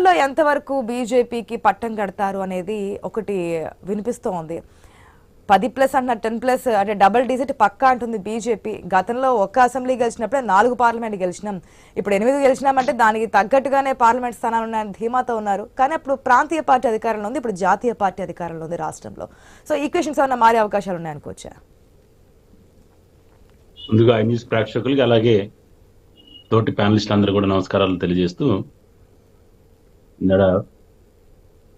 ఎన్నికల్లో ఎంతవరకు బీజేపీకి పట్టం కడతారు అనేది ఒకటి వినిపిస్తోంది పది ప్లస్ అన్న టెన్ ప్లస్ అంటే డబల్ డిజిట్ పక్కా అంటుంది బీజేపీ. గతంలో ఒక్క అసెంబ్లీ గెలిచినప్పుడే నాలుగు పార్లమెంట్ గెలిచినాం. ఇప్పుడు ఎనిమిది గెలిచినామంటే దానికి తగ్గట్టుగానే పార్లమెంట్ స్థానాలు ఉన్నాయని ధీమాతో ఉన్నారు. కానీ అప్పుడు ప్రాంతీయ పార్టీ అధికారంలో ఉంది ఇప్పుడు జాతీయ పార్టీ అధికారంలో ఉంది రాష్ట్రంలో. సో ఈక్వేషన్స్ ఏమైనా మారే అవకాశాలు ఉన్నాయనుకోవచ్చా ముందుగా ఐ న్యూస్ ప్రేక్షకులకి అలాగే తోటి ప్యానలిస్ట్ అందరూ కూడా నమస్కారాలు తెలియజేస్తూ ఇందడ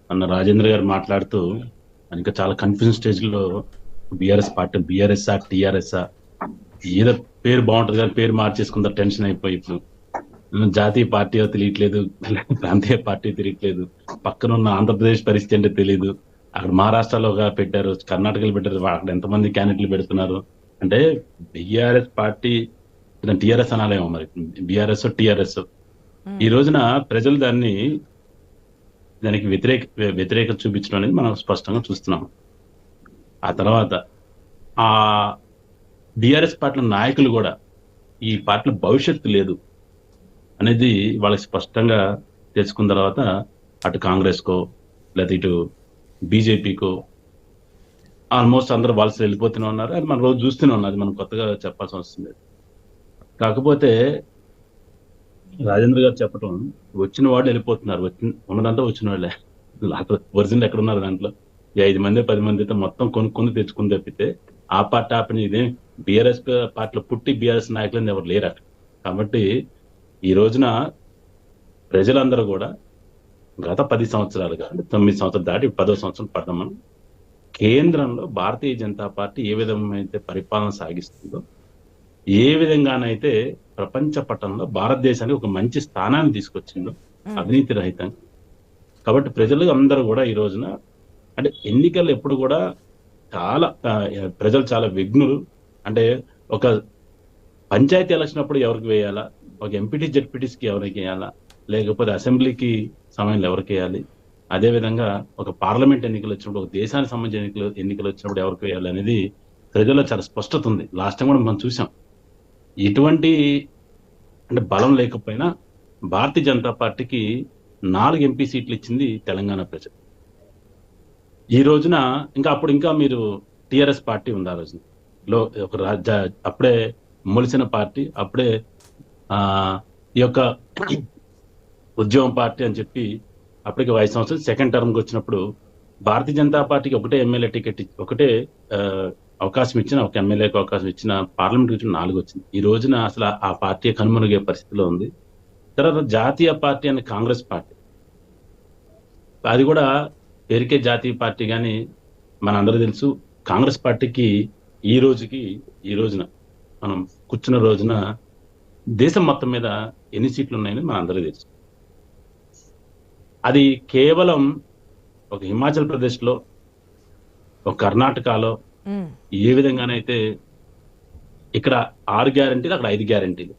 అన్న రాజేంద్ర గారు మాట్లాడుతూ ఇంకా చాలా కన్ఫ్యూజన్ స్టేజ్లో బీఆర్ఎస్ పార్టీ బీఆర్ఎస్ ఆ టీఆర్ఎస్ ఏదో పేరు బాగుంటుంది కానీ పేరు మార్చేసుకుందా టెన్షన్ అయిపోయి ఇప్పుడు. జాతీయ పార్టీ తెలియట్లేదు ప్రాంతీయ పార్టీ తెలియట్లేదు పక్కన ఉన్న ఆంధ్రప్రదేశ్ పరిస్థితి అంటే తెలియదు అక్కడ మహారాష్ట్రలో పెట్టారు కర్ణాటకలో పెట్టారు అక్కడ ఎంతమంది క్యాండిడేట్లు పెడుతున్నారు? అంటే బీఆర్ఎస్ పార్టీ టిఆర్ఎస్ అనాలేమో మరి బీఆర్ఎస్ టిఆర్ఎస్ ఈ రోజున ప్రజలు దాన్ని దానికి వ్యతిరేక వ్యతిరేకత చూపించడం అనేది మనం స్పష్టంగా చూస్తున్నాం ఆ తర్వాత ఆ బీఆర్ఎస్ పార్టీల నాయకులు కూడా ఈ పార్టీల భవిష్యత్తు లేదు అనేది వాళ్ళకి స్పష్టంగా తెలుసుకున్న తర్వాత అటు కాంగ్రెస్కో లేదా ఇటు బీజేపీకో ఆల్మోస్ట్ అందరూ వలస వెళ్ళిపోతూనే ఉన్నారు. అది మనం రోజు చూస్తూనే ఉన్నది మనం కొత్తగా చెప్పాల్సి వస్తుంది కాకపోతే రాజేంద్ర గారు చెప్పటం వచ్చిన వాళ్ళు వెళ్ళిపోతున్నారు. వచ్చిన ఉన్నదంతా వచ్చిన వాళ్ళే. ఒరిజినల్ ఎక్కడ ఉన్నారు దాంట్లో ఐదు మంది పది మంది అయితే మొత్తం కొనుక్కొని తెచ్చుకుని తప్పితే ఆ పార్టీ ఆ పని ఇదే బీఆర్ఎస్ పార్టీలో పుట్టి బీఆర్ఎస్ నాయకులు ఎవరు లేరు అక్కడ. కాబట్టి ఈ రోజున ప్రజలందరూ కూడా గత పది సంవత్సరాలుగా అంటే తొమ్మిది సంవత్సరాలు దాటి పదో సంవత్సరం పడదాం మనం. కేంద్రంలో భారతీయ జనతా పార్టీ ఏ విధమైతే పరిపాలన సాగిస్తుందో ఏ విధంగానైతే ప్రపంచ పటంలో భారతదేశానికి ఒక మంచి స్థానాన్ని తీసుకొచ్చిందో అవినీతి రహితంగా. కాబట్టి ప్రజలు అందరూ కూడా ఈ రోజున అంటే ఎన్నికలు ఎప్పుడు కూడా చాలా ప్రజలు చాలా విఘ్నులు. అంటే ఒక పంచాయతీ ఎలక్షన్ అప్పుడు ఎవరికి వేయాలా? ఒక ఎంపీటీ జెడ్పీటీస్కి ఎవరికి వేయాలా? లేకపోతే అసెంబ్లీకి సమయంలో ఎవరికి వేయాలి? అదే విధంగా ఒక పార్లమెంట్ ఎన్నికలు వచ్చినప్పుడు ఒక దేశానికి సంబంధించిన ఎన్నికలు ఎన్నికలు వచ్చినప్పుడు ఎవరికి వేయాలి అనేది ప్రజల్లో చాలా స్పష్టత ఉంది. లాస్ట్ టైం కూడా మనం చూసాం. ఎటువంటి అంటే బలం లేకపోయినా భారతీయ జనతా పార్టీకి నాలుగు ఎంపీ సీట్లు ఇచ్చింది తెలంగాణ ప్రజలు. ఈ రోజున ఇంకా అప్పుడు ఇంకా మీరు టిఆర్ఎస్ పార్టీ ఉంది ఆ రోజున. లో ఒక రాజ్య అప్పుడే మొలిసిన పార్టీ అప్పుడే ఈ యొక్క ఉద్యమం పార్టీ అని చెప్పి అప్పటికి ఐదు సంవత్సరాలు సెకండ్ టర్మ్కి వచ్చినప్పుడు భారతీయ జనతా పార్టీకి ఒకటే ఎమ్మెల్యే టికెట్ ఒకటే అవకాశం ఇచ్చిన ఒక ఎమ్మెల్యేకి అవకాశం ఇచ్చిన పార్లమెంట్ వచ్చిన నాలుగు వచ్చింది ఈ రోజున అసలు ఆ పార్టీ కనుమరుగే పరిస్థితిలో ఉంది. తర్వాత జాతీయ పార్టీ అని కాంగ్రెస్ పార్టీ. అది కూడా పేరుకే జాతీయ పార్టీ కానీ మన అందరూ తెలుసు. కాంగ్రెస్ పార్టీకి ఈ రోజుకి ఈ రోజున మనం కూర్చున్న రోజున దేశం మొత్తం మీద ఎన్ని సీట్లు ఉన్నాయని మన అందరూ తెలుసు. అది కేవలం ఒక హిమాచల్ ప్రదేశ్లో ఒక కర్ణాటకలో ఏ విధంగానైతే ఇక్కడ ఆరు గ్యారంటీలు అక్కడ ఐదు గ్యారంటీలు.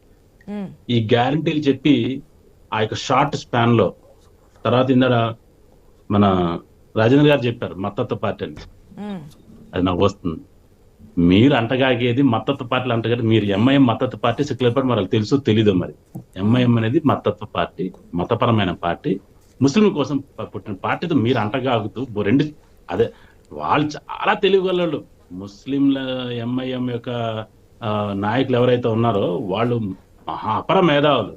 ఈ గ్యారంటీలు చెప్పి ఆ యొక్క షార్ట్ స్పాన్లో తర్వాత ఇందర మన రాజేంద్ర గారు చెప్పారు మత్తత్వ పార్టీ అని. అది నాకు వస్తుంది. మీరు అంటగాగేది మత్తత్వ పార్టీలు అంటగాది మీరు ఎంఐఎం మత్తత్వ పార్టీ సెక్యులర్ పార్టీ మరి తెలుసో తెలీదో మరి. ఎంఐఎం అనేది మత్తత్వ పార్టీ మతపరమైన పార్టీ. ముస్లిం కోసం పుట్టిన పార్టీతో మీరు అంటగాగుతూ రెండు అదే వాళ్ళు చాలా తెలివిగలళ్ళు ముస్లింల ఎంఐఎం యొక్క నాయకులు ఎవరైతే ఉన్నారో వాళ్ళు మహా అపర మేధావులు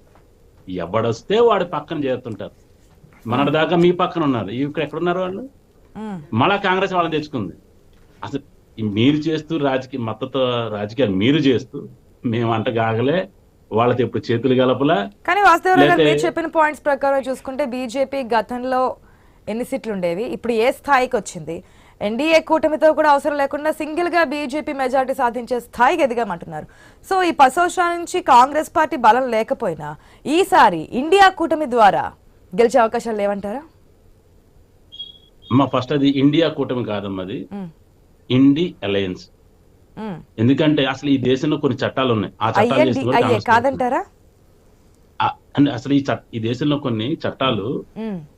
ఎవడొస్తే వాడి పక్కన చేరుతుంటారు. మనటి దాకా మీ పక్కన ఉన్నారు. ఇక్కడ ఎక్కడున్నారు వాళ్ళు. మళ్ళా కాంగ్రెస్ వాళ్ళని తెచ్చుకుంది. అసలు మీరు చేస్తూ రాజకీయ మద్దతు రాజకీయాలు మీరు చేస్తూ మేము అంట కాగలే వాళ్ళతో ఇప్పుడు చేతులు గలపలా? కానీ వాస్తవంగా మీరు చెప్పిన పాయింట్స్ ప్రకారం చూసుకుంటే బీజేపీ గతంలో ఎన్ని సీట్లు ఉండేవి? ఇప్పుడు ఏ స్థాయికి వచ్చింది? ఎన్డీఏ కూటమితో కూడా అవసరం లేకుండా సింగిల్గా బీజేపీ మెజారిటీ సాధించే స్థాయికి ఎదిగామంటున్నారు సో ఈ సంవత్సరాల నుంచి కాంగ్రెస్ పార్టీ బలం లేకపోయినా ఈసారి ఇండియా కూటమి ద్వారా గెలిచే అవకాశాలు లేవంటారా? అమ్మ ఫస్ట్ అది ఇండియా కూటమి కాదమ్మా అది. INDI alliance. ఎందుకంటే అసలు ఈ దేశంలో కొన్ని చట్టాలు ఉన్నాయి. ఆ చట్టాలు కాదంటారా? అంటే అసలు ఈ ఈ దేశంలో కొన్ని చట్టాలు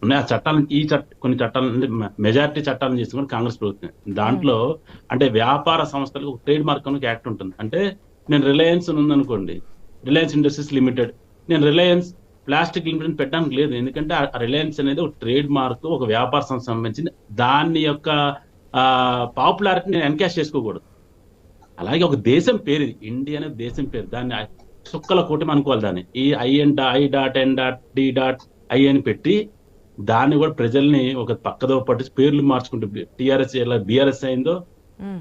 ఉన్నాయి. ఆ చట్టాలను ఈ చట్ట కొన్ని చట్టాలు అంటే మెజారిటీ చట్టాలను చేసుకుని కాంగ్రెస్ ప్రభుత్వం దాంట్లో అంటే వ్యాపార సంస్థలకు ఒక ట్రేడ్ మార్క్ అని ఒక యాక్ట్ ఉంటుంది. అంటే నేను రిలయన్స్ ఉందనుకోండి. Reliance Industries Limited. నేను రిలయన్స్ ప్లాస్టిక్ లిమిటెడ్ పెట్టడానికి లేదు. ఎందుకంటే ఆ రిలయన్స్ అనేది ఒక ట్రేడ్ మార్క్ ఒక వ్యాపార సంస్థ సంబంధించింది. దాని యొక్క పాపులారిటీని ఎన్కాష్ చేసుకోకూడదు. అలాగే ఒక దేశం పేరు ఇది. ఇండియా అనేది దేశం పేరు. దాన్ని చుక్కల కూటమి అనుకోవాలి దాన్ని. ఈ I and I dot N dot D dot I అని పెట్టి దాన్ని కూడా ప్రజల్ని ఒక పక్కదో పట్టి పేర్లు మార్చుకుంటూ టిఆర్ఎస్ ఎలా బీఆర్ఎస్ అయిందో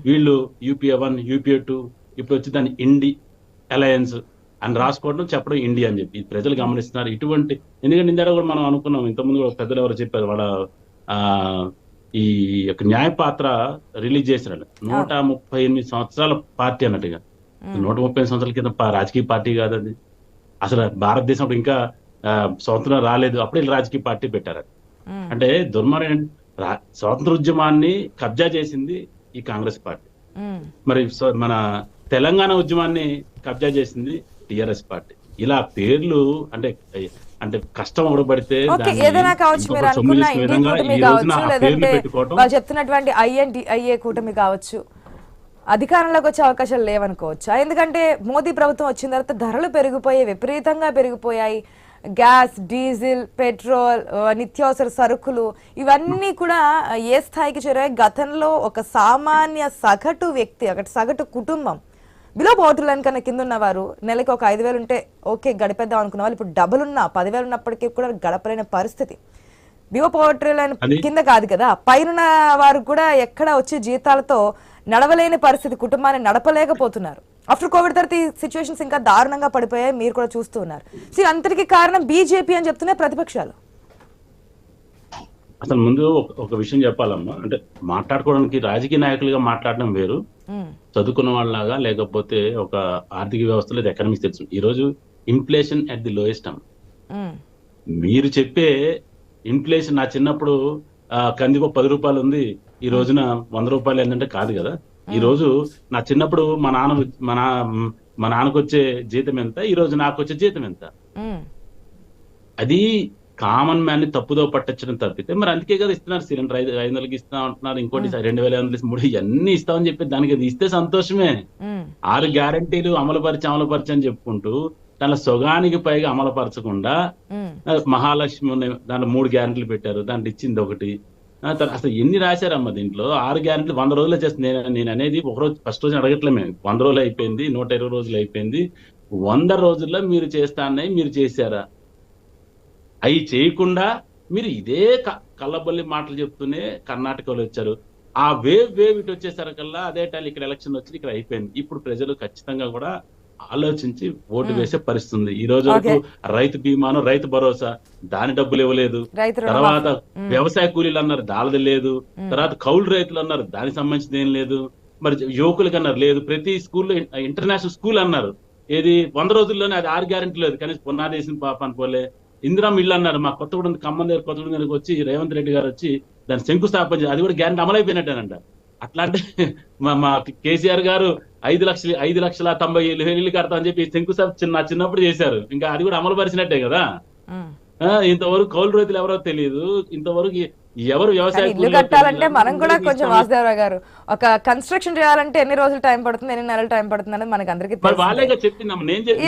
వీళ్ళు యూపీఏ వన్ యూపీఏ టూ ఇప్పుడు వచ్చి దాన్ని ఇండి అలయన్స్ అని రాసుకోవడం చెప్పడం ఇండియా అని చెప్పి. ప్రజలు గమనిస్తున్నారు. ఇటువంటి ఎందుకంటే ఇందాక కూడా మనం అనుకున్నాం ఇంతకుముందు కూడా పెద్దలు ఎవరు చెప్పారు వాళ్ళ ఆ ఈ యొక్క న్యాయపాత్ర రిలీజ్ చేసినాడు నూట ముప్పై ఎనిమిది సంవత్సరాల పార్టీ అన్నట్టుగా. నూట ముప్పై సంవత్సరాల కింద రాజకీయ పార్టీ కాదు అది. అసలు భారతదేశం ఇంకా స్వతంత్రం రాలేదు. అప్పుడే రాజకీయ పార్టీ పెట్టారు అంటే దుర్మార్గం రా- స్వాతంత్ర ఉద్యమాన్ని కబ్జా చేసింది ఈ కాంగ్రెస్ పార్టీ. మరి మన తెలంగాణ ఉద్యమాన్ని కబ్జా చేసింది టిఆర్ఎస్ పార్టీ. ఇలా పేర్లు అంటే అంటే కష్టం ఓకే ఏదైనా కావచ్చు మీరు అనుకున్న ఇండి కూటమి కావచ్చు లేదంటే వాళ్ళు చెప్తున్నటువంటి ఐఎన్ ఐఏ కూటమి కావచ్చు. అధికారంలోకి వచ్చే అవకాశాలు లేవనుకోవచ్చా? ఎందుకంటే మోదీ ప్రభుత్వం వచ్చిన తర్వాత ధరలు పెరిగిపోయాయి విపరీతంగా పెరిగిపోయాయి. గ్యాస్ డీజిల్ పెట్రోల్ నిత్యావసర సరుకులు ఇవన్నీ కూడా ఏ స్థాయికి చేరాయి? గతంలో ఒక సామాన్య సగటు వ్యక్తి ఒకటి సగటు కుటుంబం బిలో లైన్ కన్నా కింద ఉన్నవారు నెలకి ఒక ఐదు వేలు ఉంటే ఓకే గడిపేద్దాం అనుకున్న వాళ్ళు ఇప్పుడు డబుల్ ఉన్నా పదివేలు ఉన్నప్పటికీ కూడా గడపలేని పరిస్థితి. లైన్ అది- కింద కాదు కదా. పైన వారు కూడా ఎక్కడ వచ్చే జీతాలతో నడవలేని పరిస్థితి కుటుంబాన్ని నడపలేకపోతున్నారు. ఆఫ్టర్ కోవిడ్ తర్వాత ఈ సిచ్యువేషన్స్ ఇంకా దారుణంగా పడిపోయాయి మీరు కూడా చూస్తూ ఉన్నారు. సో అంతటికి కారణం బీజేపీ అని చెప్తున్నాయి ప్రతిపక్షాలు. అసలు ముందు ఒక- విషయం చెప్పాలమ్మా. అంటే మాట్లాడుకోవడానికి రాజకీయ నాయకులుగా మాట్లాడడం వేరు. ఉమ్, చదువుకున్న వాళ్ళలాగా లేకపోతే ఒక ఆర్థిక వ్యవస్థలో ఎకనామిక్స్ తెలుసు. ఈ రోజు ఇన్ఫ్లేషన్ అట్ ది లోయెస్ట్ అమ్మ మీరు చెప్పే ఇన్ఫ్లేషన్ నా చిన్నప్పుడు కందిపప్పు పది రూపాయలు ఉంది. ఈ రోజున వంద రూపాయలు ఏంటంటే కాదు కదా. ఈ రోజు నా చిన్నప్పుడు మా నాన్న మా నా మా నాన్నకు వచ్చే జీతం ఎంత? ఈ రోజు నాకు వచ్చే జీతం ఎంత? అది కామన్ మ్యాన్ని తప్పుదో పట్టచ్చడం తప్పితే మరి అందుకే కదా ఇస్తున్నారు. సిలిండర్ ఐదు ఐదు వందలకి ఇస్తా అంటున్నారు. ఇంకోటి రెండు వేల ఐదు వందలు మూడు ఇవన్నీ ఇస్తామని చెప్పి దానికి అది ఇస్తే సంతోషమే. ఆరు గ్యారంటీలు అమలుపరిచి అమలుపరిచి అని చెప్పుకుంటూ దానిలో సొగానికి పైగా అమలుపరచకుండా మహాలక్ష్మి దాంట్లో మూడు గ్యారెంటీలు పెట్టారు. దాంట్లో ఇచ్చింది ఒకటి. అసలు ఎన్ని రాశారమ్మా దీంట్లో? ఆరు గ్యారెంటీలు వంద రోజులే చేస్తుంది. నేను నేను అనేది ఒక రోజు ఫస్ట్ రోజు అడగట్లే మేము. వంద రోజులు అయిపోయింది నూట ఇరవై రోజులు అయిపోయింది. వంద రోజుల్లో మీరు చేస్తా అన్నవి మీరు చేశారా? అవి చేయకుండా మీరు ఇదే కళ్ళబల్లి మాటలు చెప్తూనే కర్ణాటకలో వచ్చారు. ఆ వేవ్ వేవ్ ఇటు వచ్చేసరికల్లా అదే టైం ఇక్కడ ఎలక్షన్ వచ్చి ఇక్కడ అయిపోయింది. ఇప్పుడు ప్రజలు ఖచ్చితంగా కూడా ఆలోచించి ఓటు వేసే పరిస్థితి ఉంది ఈ రోజు వరకు రైతు బీమాను రైతు భరోసా దాని డబ్బులు ఇవ్వలేదు. తర్వాత వ్యవసాయ కూలీలు అన్నారు దానిది లేదు. తర్వాత కౌలు రైతులు అన్నారు దానికి సంబంధించింది ఏం లేదు. మరి యువకులకి అన్నారు లేదు. ప్రతి స్కూల్లో ఇంటర్నేషనల్ స్కూల్ అన్నారు. ఏది వంద రోజుల్లోనే అది ఆరు గ్యారెంటీ లేదు. కనీసం పునాది వేసిన పాప అనుకోలే. ఇందిరా ఇల్లు అన్నారు మా కొత్తగూడెం ఖమ్మం దగ్గర కొత్తగూడెం దగ్గరకు వచ్చి రేవంత్ రెడ్డి గారు వచ్చి దాన్ని శంకుస్థాపన అది కూడా గ్యారెంటీ అమలైపోయినట్టేనంట. అట్లా అంటే మా మా కేసీఆర్ గారు ఐదు లక్షలు ఐదు లక్షల తొంభై ఏళ్ళు ఇల్లు కడతా అని చెప్పి శంకుస్థాపన చిన్న చిన్నప్పుడు చేశారు. ఇంకా అది కూడా అమలు పరిచినట్టే కదా. ఇంతవరకు కౌలు రైతులు ఎవరో తెలియదు. ఇంతవరకు ఎవరు వ్యవసాయ ఇల్లు కట్టాలంటే. మనం కూడా కొంచెం వాసుదేవరావు గారు ఒక కన్స్ట్రక్షన్ చేయాలంటే ఎన్ని రోజులు టైం పడుతుంది ఎన్ని నెలలు టైం పడుతుంది అనేది మనకి అందరికీ వాళ్ళేగా చెప్పిందమ్మ నేను చెప్పి